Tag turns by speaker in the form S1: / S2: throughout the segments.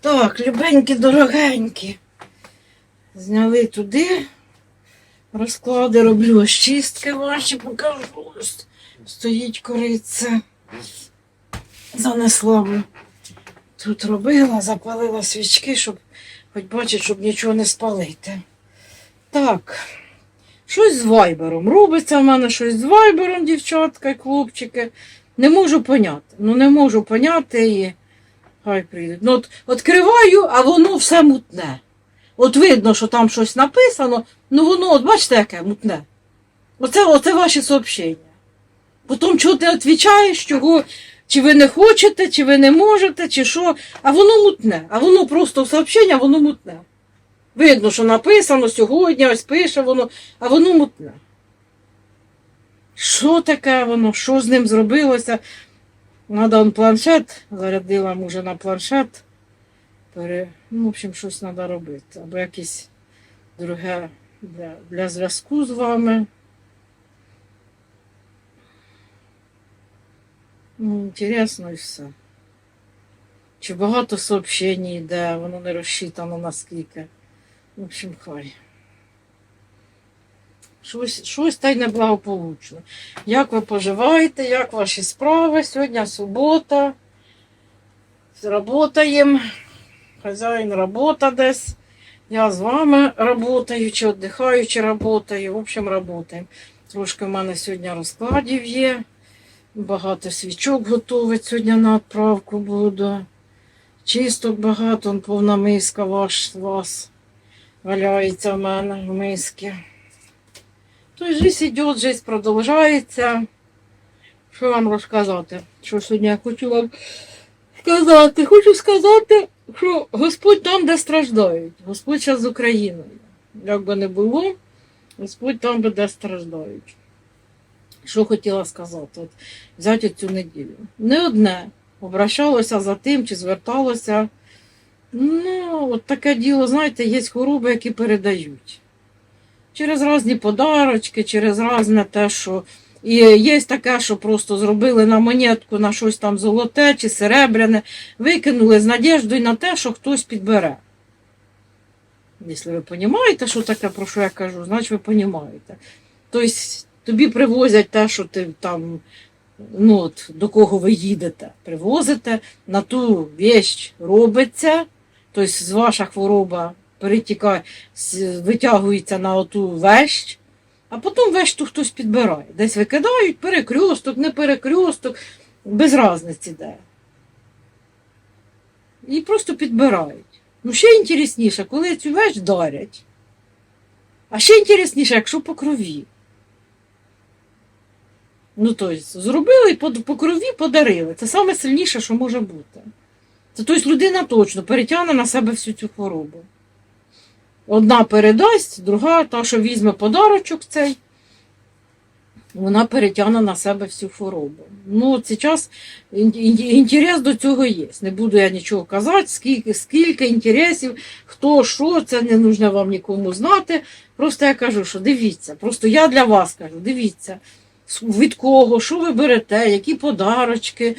S1: Так, любенькі, дорогенькі. Зняли туди. Розклади роблю ось чистки ваші, покажу. Стоїть кориця. Занесла б. Тут робила, запалила свічки, щоб хоч бачить, щоб нічого не спалити. Так. Щось з вайбером. Робиться в мене щось з вайбером, дівчатка і хлопчики. Не можу поняти. Ну не можу поняти і хай прийдуть. Ну, от відкриваю, а воно все мутне. От видно, що там щось написано, ну воно, от бачите, яке мутне. Оце, оце ваші сообщення. Потім чого ти відповідаєш, чого, чи ви не хочете, чи ви не можете, чи що. А воно мутне. А воно просто сообщення, воно мутне. Видно, що написано сьогодні, ось пише воно, а воно мутне. Що таке воно? Що з ним зробилося? Надо он планшет, зарядила мужа на планшет. Пере... Ну, в общем, щось треба робити. Або якесь друге для, для зв'язку з вами. Ну, інтересно і все. Чи багато сообщень йде, воно не розчитано наскільки. В общем, хай. Щось, щось та й неблагополучно. Як ви поживаєте, як ваші справи? Сьогодні субота. Работаємо. Хазяїн робота десь. Я з вами работаю, чи віддихаю, чи работаю. В общем, работаємо. Трошки в мене сьогодні розкладів є. Багато свічок готовить сьогодні на відправку буду. Чисток багато, повна миска ваш, вас валяється в мене в мискі. То життя йде, життя продовжується. Що вам розказати? Що сьогодні я хочу вам сказати? Хочу сказати, що Господь там, де страждають. Господь зараз з Україною. Як би не було, Господь там, де страждають. Що хотіла сказати? От, взяти цю неділю. Не одне обращалося за тим, чи зверталося. Ну, от таке діло, знаєте, є хвороби, які передають. Через різні подарочки, через різне те, що. І є таке, що просто зробили на монетку на щось там золоте чи серебряне, викинули з надіждою на те, що хтось підбере. Якщо ви розумієте, що таке, про що я кажу, значить ви розумієте. Тобто тобі привозять те, що ти там, ну от, до кого ви їдете, привозите, на ту вещь робиться, тобто ваша хвороба перетікає, витягується на оту вещь, а потім вещь хтось підбирає. Десь викидають, перекрюсток, не перекрюсток, без різниці де. І просто підбирають. Ну, ще інтересніше, коли цю вещь дарять. А ще інтересніше, якщо по крові. Ну, тобто, зробили по, крові подарили. Це саме сильніше, що може бути. Це тобто людина точно перетягне на себе всю цю хворобу. Одна передасть, друга, та, що візьме подарочок цей, вона перетягне на себе всю хворобу. Ну, зараз ін- ін- інтерес до цього є. Не буду я нічого казати, скільки, скільки інтересів, хто, що, це не нужно вам нікому знати. Просто я кажу, що дивіться, просто я для вас кажу, дивіться, від кого, що ви берете, які подарочки,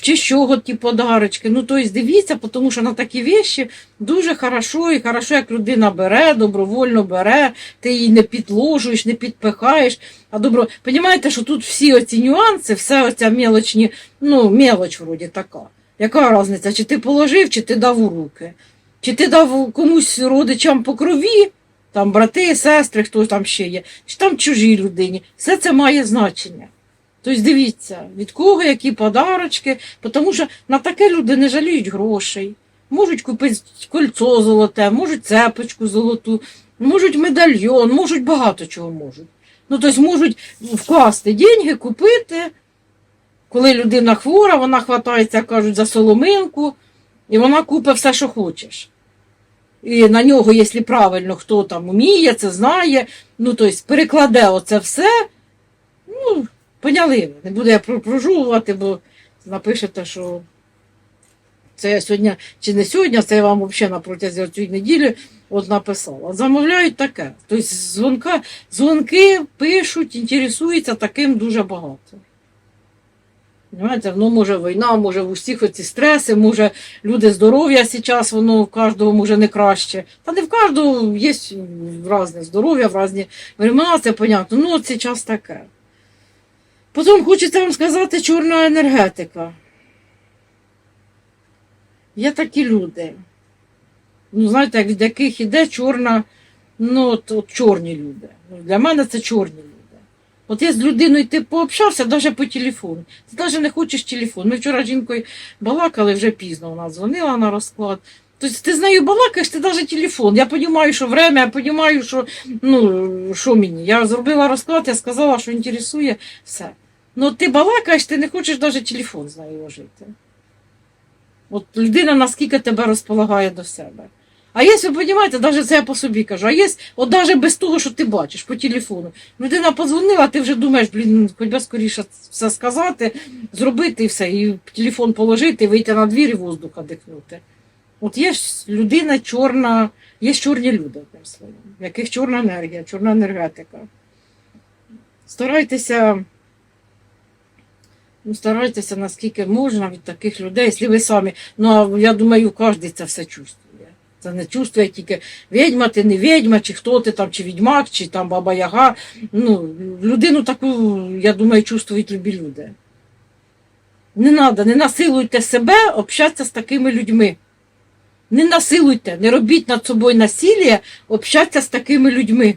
S1: чи чого ті подарочки. Ну, тобто дивіться, тому що на такі вещі дуже хорошо, і хорошо, як людина бере, добровольно бере, ти її не підложуєш, не підпихаєш. А добро, Понімаєте, що тут всі оці нюанси, все оця мелочні, ну, мелоч вроді така. Яка різниця, чи ти положив, чи ти дав у руки? Чи ти дав комусь родичам по крові, там брати, сестри, хто там ще є, чи там чужій людині. Все це має значення. Тобто дивіться, від кого які подарочки, тому що на таке люди не жаліють грошей. Можуть купити кольцо золоте, можуть цепочку золоту, можуть медальйон, можуть багато чого можуть. Ну, тобто можуть вкласти деньги, купити. Коли людина хвора, вона хватається, кажуть, за соломинку, і вона купить все, що хочеш. І на нього, якщо правильно хто там вміє, це знає, ну, тобто перекладе оце все, ну, поняли. Не буду я про- прожовувати, бо напишете, що це я сьогодні, чи не сьогодні, це я вам взагалі на протязі цієї неділі от написала. Замовляють таке. Тобто дзвонка, дзвонки пишуть, інтересуються таким дуже багато. Понимаєте, воно може війна, може в усіх оці стреси, може люди здоров'я зараз, воно в кожного може не краще. Та не в кожного є різне здоров'я, в різні времена, це понятно. Ну, от зараз таке. Потім хочеться вам сказати чорна енергетика. Є такі люди. Ну, знаєте, від яких іде чорна, ну, от, от чорні люди. Для мене це чорні люди. От я з людиною ти пообщався навіть по телефону. Ти навіть не хочеш телефон. Ми вчора жінкою балакали вже пізно. Вона дзвонила на розклад. Тобто ти з нею балакаєш, ти навіть телефон. Я розумію, що время, я розумію, що, ну, що мені. Я зробила розклад, я сказала, що інтересує все. Ну ти балакаєш, ти не хочеш навіть телефон з нею ложити. От людина наскільки тебе розполагає до себе. А ви розумієте, навіть це я по собі кажу, а є, от навіть без того, що ти бачиш по телефону. Людина подзвонила, ти вже думаєш, блін, ну, хоч скоріше все сказати, зробити все, і телефон положити, вийти на двір і воздуха дихнути. От є ж людина чорна, є чорні люди, одним словом, в яких чорна енергія, чорна енергетика. Старайтеся. Ну, старайтеся, наскільки можна від таких людей, якщо ви самі. Ну, а я думаю, кожен це все чувствує. Це не чувствує тільки відьма, ти не відьма, чи хто ти там, чи відьмак, чи там баба Яга. Ну, людину таку, я думаю, чувствують любі люди. Не треба, не насилуйте себе общатися з такими людьми. Не насилуйте, не робіть над собою насилля, общатися з такими людьми.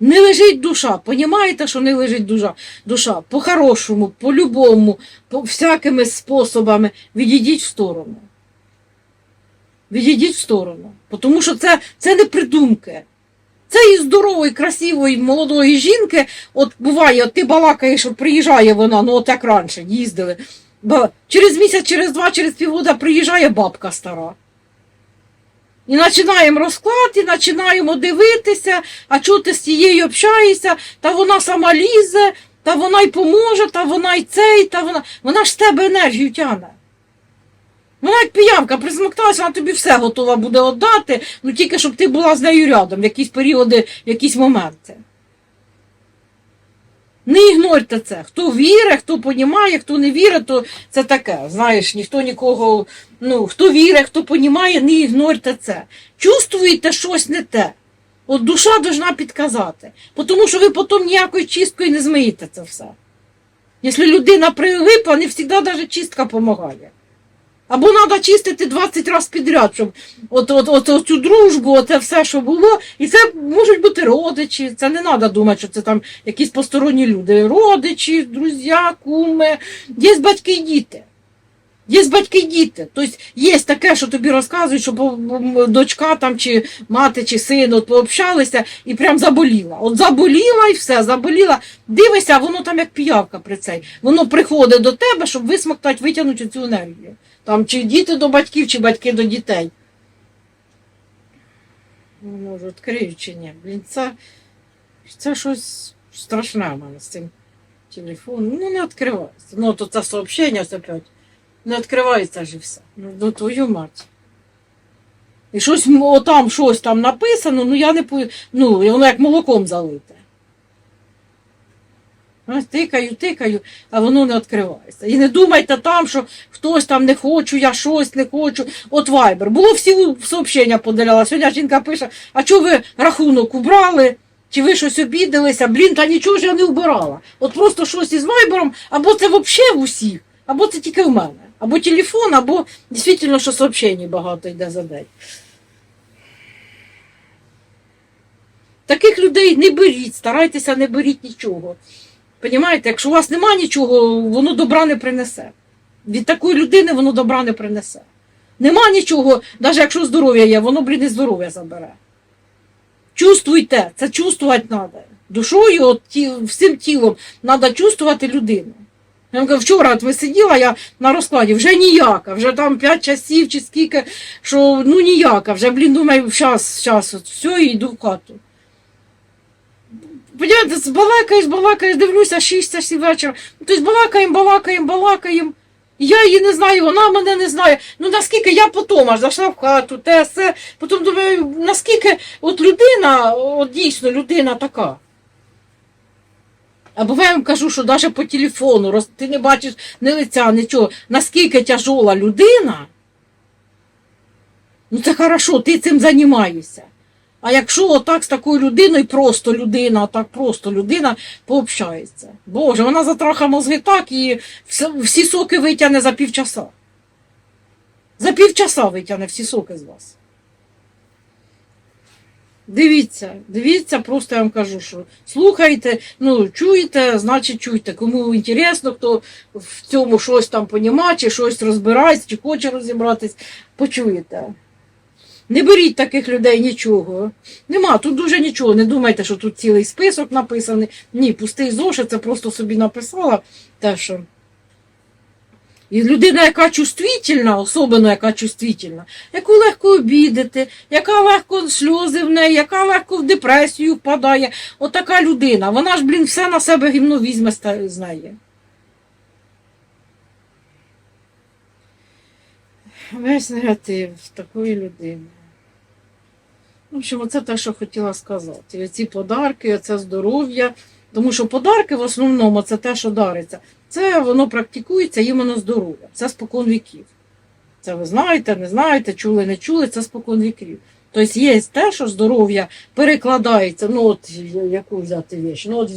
S1: Не лежить душа, понімаєте, що не лежить душа? Душа по-хорошому, по-любому, по всякими способами відійдіть в сторону. Відійдіть в сторону. Тому що це, це не придумки. Це і здорової, красивої, молодої жінки, от буває, от ти балакаєш, от приїжджає вона, ну от як раніше їздили. Через місяць, через два, через півгода приїжджає бабка стара. І починаємо розклад, і починаємо дивитися, а чого ти з цією общаєшся, та вона сама лізе, та вона й поможе, та вона й цей, та вона. Вона ж з тебе енергію тягне. Вона як піянка присмокталася, вона тобі все готова буде віддати, ну тільки щоб ти була з нею рядом в якісь періоди, в якісь моменти. Не ігнорте це. Хто вірить, хто понімає, хто не вірить, то це таке. Знаєш, ніхто нікого, ну, хто вірить, хто понімає, не ігнорте це. Чувствуєте щось не те. От душа должна підказати. Тому що ви потім ніякою чисткою не змиєте це все. Якщо людина прилипла, не завжди навіть чистка допомагає. Або треба чистити 20 разів підряд, щоб от, от, от, цю дружбу, оце все, що було. І це можуть бути родичі. Це не треба думати, що це там якісь посторонні люди. Родичі, друзі, куми. Є батьки і діти. Є батьки і діти. Тобто є таке, що тобі розказують, що дочка там, чи мати, чи син от пообщалися і прям заболіла. От заболіла і все, заболіла. Дивися, воно там як піявка при цей. Воно приходить до тебе, щоб висмоктати, витягнути цю енергію. Там чи діти до батьків, чи батьки до дітей. Не можу, відкрию чи ні. Блін, це, це щось страшне в мене з цим телефоном. Ну, не відкривається. Ну, то це сообщення опять. Не відкривається ж все. Ну, ну твою мать. І щось м- отам щось там написано, ну я не ну, воно як молоком залите. Тикаю, тикаю, а воно не відкривається. І не думайте там, що хтось там не хочу, я щось не хочу. От Вайбер. Було всі сообщення подаляла. Сьогодні жінка пише, а чого ви рахунок убрали? Чи ви щось обідалися? Блін, та нічого ж я не вбирала. От просто щось із Вайбером, або це взагалі в усіх, або це тільки в мене. Або телефон, або дійсно, що сообщень багато йде за день. Таких людей не беріть, старайтеся не беріть нічого. Понімаєте, якщо у вас нема нічого, воно добра не принесе. Від такої людини воно добра не принесе. Нема нічого, навіть якщо здоров'я є, воно, блін, і здоров'я забере. Чувствуйте, це чувствувати треба. Душою, от, ті, всім тілом треба чувствувати людину. Я вам кажу, вчора от ви сиділа, я на розкладі, вже ніяка, вже там 5 часів чи скільки, що ну ніяка, вже, блін, думаю, щас, от все, йду в хату. Понятно, балакаєш, балакаєш, дивлюся, 6 часів вечора. Ну, Тобто балакаємо, балакаємо, балакаємо. Я її не знаю, вона мене не знає. Ну наскільки я потім аж зайшла в хату, те все. Потім думаю, наскільки от людина, от дійсно людина така. Або я вам кажу, що навіть по телефону, роз... ти не бачиш ні лиця, нічого. Наскільки тяжола людина, ну це хорошо, ти цим займаєшся. А якщо отак з такою людиною, просто людина, отак просто людина пообщається. Боже, вона затраха мозги так і всі соки витягне за півчаса. За півчаса витягне всі соки з вас. Дивіться, дивіться, просто я вам кажу, що слухайте, ну, чуєте, значить чуйте. Кому інтересно, хто в цьому щось там понімає, чи щось розбирається, чи хоче розібратись, почуєте. Не беріть таких людей нічого. Нема, тут дуже нічого. Не думайте, що тут цілий список написаний. Ні, пустий зошит, це просто собі написала те, що. І людина, яка чувствительна, особливо яка чувствительна, яку легко обідати, яка легко сльози в неї, яка легко в депресію впадає. Отака людина. Вона ж, блін, все на себе гімно візьме ста- з неї. Весь негатив такої людини. В общем, оце те, що хотіла сказати. І оці подарки, оце здоров'я. Тому що подарки в основному це те, що дариться. Це воно практикується іменно здоров'я. Це спокон віків. Це ви знаєте, не знаєте, чули, не чули, це спокон віків. Тобто є те, що здоров'я перекладається, ну от яку взяти віч, ну от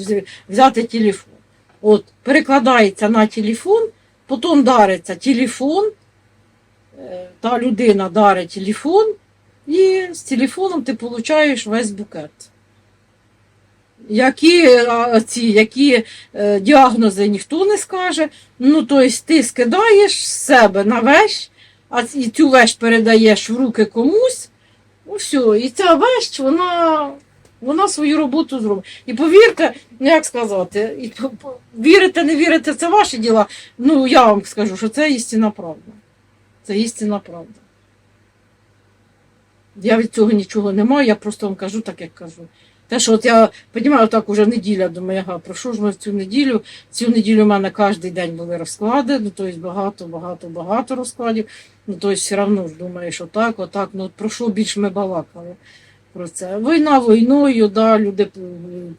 S1: взяти телефон. От перекладається на телефон, потім дариться телефон, та людина дарить телефон, і з телефоном ти отримуєш весь букет. Які, ці, які е, діагнози ніхто не скаже. Ну, тобто ти скидаєш з себе на вещь, а цю вещь передаєш в руки комусь. Ну все, і ця вещь, вона, вона свою роботу зробить. І повірте, ну як сказати, і, вірите, не вірите, це ваші діла. Ну, я вам скажу, що це істинна правда. Це істинна правда. Я від цього нічого не маю, я просто вам кажу так, як кажу. Те, що от я розумію, так уже неділя, думаю, ага, про що ж ми в цю неділю? Цю неділю в мене кожен день були розклади, ну тобто багато, багато, багато розкладів. Ну тобто все одно ж думаєш, отак, отак, ну про що більше ми балакали про це. Війна війною, да, люди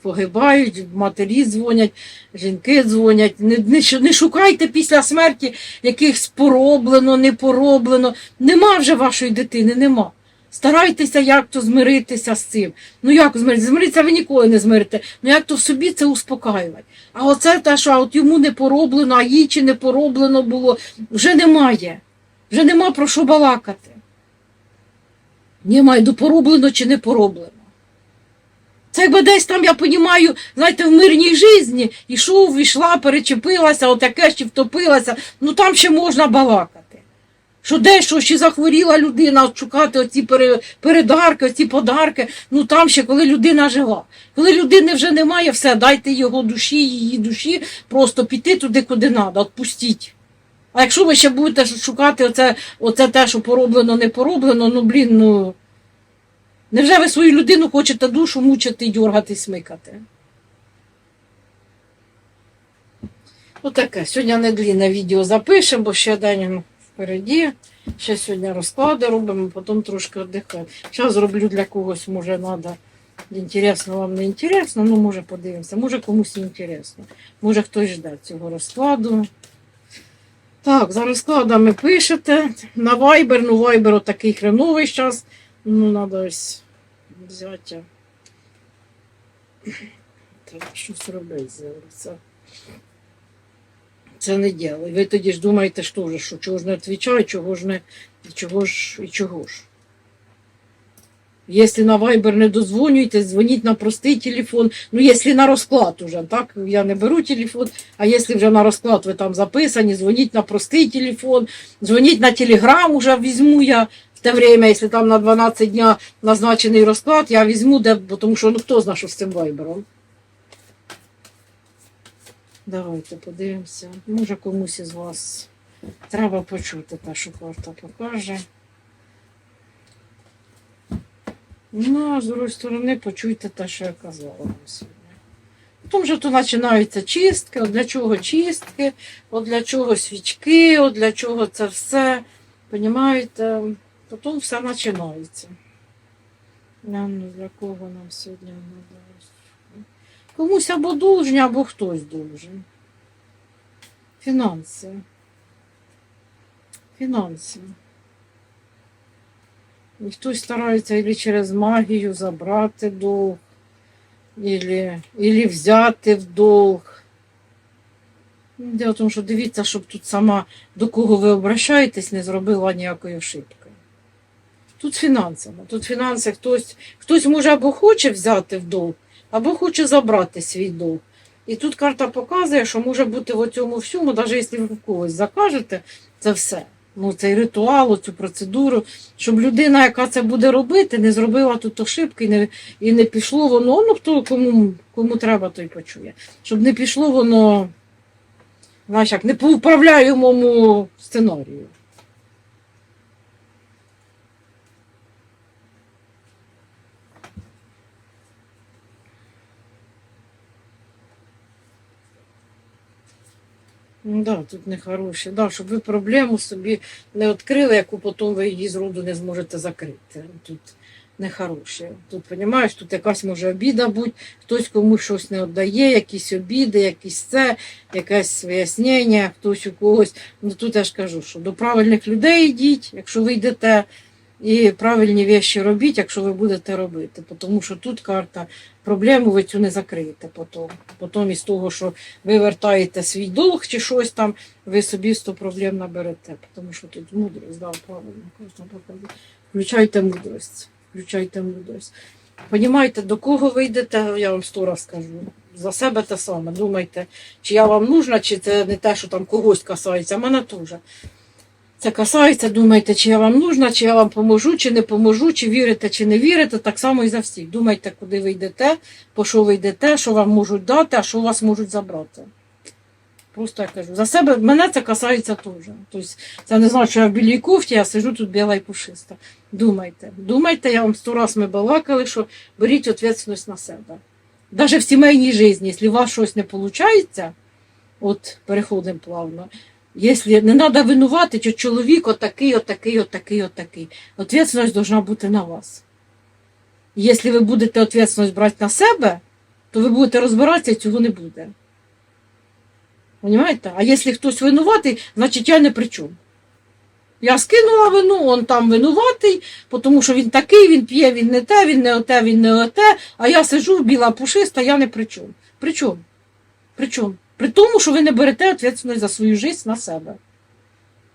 S1: погибають, матері дзвонять, жінки дзвонять. Не, не, не шукайте після смерті якихось пороблено, не пороблено. Нема вже вашої дитини, нема. Старайтеся як то змиритися з цим. Ну як змиритися? Змиритися ви ніколи не змирите. Ну як то собі це успокаювати. А оце те, що от йому не пороблено, а їй чи не пороблено було, вже немає. Вже нема про що балакати. Немає, до пороблено чи не пороблено. Це якби десь там, я понімаю, знаєте, в мирній житті ішов, ішла, перечепилася, отаке ще втопилася, ну там ще можна балакати. Що дещо ще захворіла людина, шукати оці передарки, оці подарки. Ну там ще коли людина жива. Коли людини вже немає, все, дайте його душі, її душі, просто піти туди, куди треба, відпустіть. А якщо ви ще будете шукати оце, оце те, що пороблено, не пороблено, ну блін, ну. Невже ви свою людину хочете душу мучити, дьоргати, смикати? Отаке. Сьогодні не длінне відео запишемо, бо ще день впереді. Ще сьогодні розклади робимо, потім трошки віддихаємо. Зараз зроблю для когось, може, треба. Інтересно вам не інтересно, ну може подивимося. Може комусь інтересно. Може хтось жде цього розкладу. Так, за розкладами пишете. На Viber, ну Viber отакий хреновий зараз. Ну, треба ось взяти. Треба щось робити зараз. Це, не діло. Ви тоді ж думаєте, що, ж, що чого ж не відповідаю, чого ж не, чого ж, і чого ж. Якщо на Viber не дозвонюєте, дзвоніть на простий телефон. Ну, якщо на розклад уже, так? Я не беру телефон, а якщо вже на розклад ви там записані, дзвоніть на простий телефон, дзвоніть на телеграм, уже візьму я в те время, якщо там на 12 дня назначений розклад, я візьму, де, бо тому що ну хто знає, що з цим вайбером. Давайте подивимося. Може комусь із вас треба почути те, що карта покаже. Ну, а з другої сторони, почуйте те, що я казала вам сьогодні. Потім вже то починаються чистки, от для чого чистки, от для чого свічки, от для чого це все. Понімаєте? Потім все починається. Ну, для кого нам сьогодні надалось? Комусь або должні, або хтось должен. Фінанси. Фінанси. Хтось старається або через магію забрати долг, или взяти в долг. Дело в тому, що дивіться, щоб тут сама до кого ви обращаєтесь, не зробила ніякої ошибки. Тут фінансами. Тут фінанси хтось, хтось може або хоче взяти в долг, або хоче забрати свій долг. І тут карта показує, що може бути в цьому всьому, навіть якщо ви в когось закажете це все. Ну, цей ритуал, цю процедуру, щоб людина, яка це буде робити, не зробила тут ошибки і не, і не пішло воно, ну хто кому, кому треба, той почує. Щоб не пішло воно, знаєш, як не по управляємому сценарію. Да, тут нехороші. Да, щоб ви проблему собі не відкрили, яку потім ви її з роду не зможете закрити. Тут нехороше. Тут, розумієш, тут якась може обіда бути, хтось комусь щось не віддає, якісь обіди, якісь це, якесь вияснення, хтось у когось. Ну тут я ж кажу, що до правильних людей йдіть, якщо ви йдете, і правильні вещі робіть, якщо ви будете робити. Тому що тут карта проблему ви цю не закриєте потім. Потім із того, що ви вертаєте свій долг чи щось там, ви собі 100 проблем наберете. Тому що тут мудрість, да, правильно. Включайте мудрість. Включайте мудрість. Понімаєте, до кого ви йдете, я вам сто раз скажу. За себе те саме. Думайте, чи я вам нужна, чи це не те, що там когось касається, а мене теж. Це касається, думайте, чи я вам нужна, чи я вам поможу, чи не поможу, чи вірите, чи не вірите. Так само і за всіх. Думайте, куди ви йдете, по що ви йдете, що вам можуть дати, а що вас можуть забрати. Просто я кажу. За себе мене це касається теж. Тобто, це не значить, що я в білій кофті, я сижу тут біла і пушиста. Думайте. Думайте, я вам сто раз ми балакали, що беріть відповідальність на себе. Навіть в сімейній житті, якщо у вас щось не виходить, от переходимо плавно. Якщо не треба винувати, що чоловік отакий, отакий, отакий, отакий. Ответственность должна бути на вас. Якщо ви будете ответственность брати на себе, то ви будете розбиратися і цього не буде. Понимаєте? А якщо хтось винуватий, значить я не при чому. Я скинула вину, он там винуватий, тому що він такий, він п'є, він не те, він не оте, він не оте, а я сижу біла пушиста, я не при чому. При чому? При чому? При тому, що ви не берете відповідальність за свою життя на себе.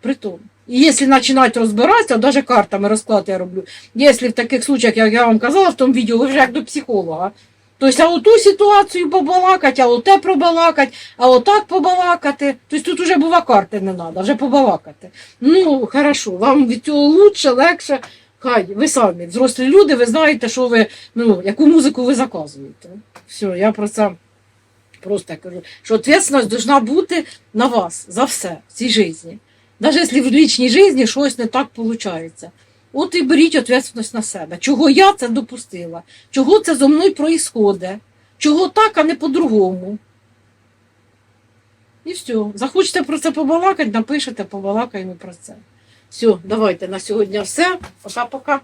S1: При тому. І якщо починають розбиратися, навіть картами розклад я роблю, якщо в таких случаях, як я вам казала в тому відео, ви вже як до психолога. Тобто, а оту ситуацію побалакати, а оте пробалакати, а отак побалакати. Тобто тут вже бува карти не треба, вже побалакати. Ну, хорошо, вам від цього лучше, легше. Хай, ви самі, взрослі люди, ви знаєте, що ви, ну, яку музику ви заказуєте. Все, я про це просто я кажу, що відповідальність должна бути на вас за все в цій житті. Навіть якщо в лічній житті щось не так виходить. От і беріть відповідальність на себе. Чого я це допустила? Чого це зо мною проїсходить? Чого так, а не по-другому? І все. Захочете про це побалакати, напишете, побалакаємо про це. Все, давайте на сьогодні все. Пока-пока.